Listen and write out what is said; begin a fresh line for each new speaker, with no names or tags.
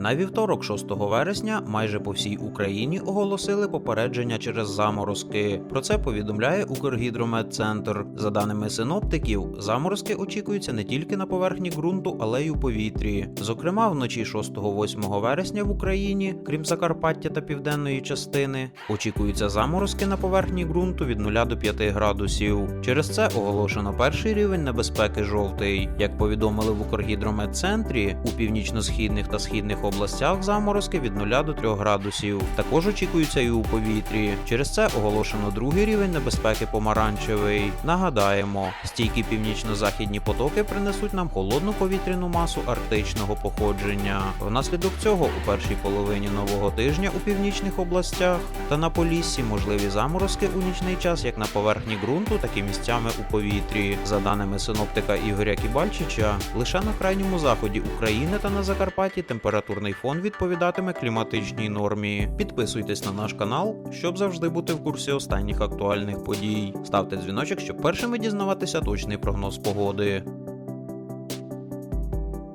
На вівторок, 6 вересня, майже по всій Україні оголосили попередження через заморозки. Про це повідомляє Укргідрометцентр. За даними синоптиків, заморозки очікуються не тільки на поверхні ґрунту, але й у повітрі. Зокрема, вночі 6-8 вересня в Україні, крім Закарпаття та південної частини, очікуються заморозки на поверхні ґрунту від 0 до 5 градусів. Через це оголошено перший рівень небезпеки жовтий. Як повідомили в Укргідрометцентрі, у північно-східних та східних областях заморозки від 0 до 3 градусів. Також очікуються і у повітрі. Через це оголошено другий рівень небезпеки помаранчевий. Нагадаємо, стійкі північно-західні потоки принесуть нам холодну повітряну масу арктичного походження. Внаслідок цього у першій половині нового тижня у північних областях та на Поліссі можливі заморозки у нічний час як на поверхні ґрунту, так і місцями у повітрі. За даними синоптика Ігоря Кібальчича, лише на крайньому заході України та на Закарпатті температурний фон відповідатиме кліматичній нормі. Підписуйтесь на наш канал, щоб завжди бути в курсі останніх актуальних подій. Ставте дзвіночок, щоб першими дізнаватися точний прогноз погоди.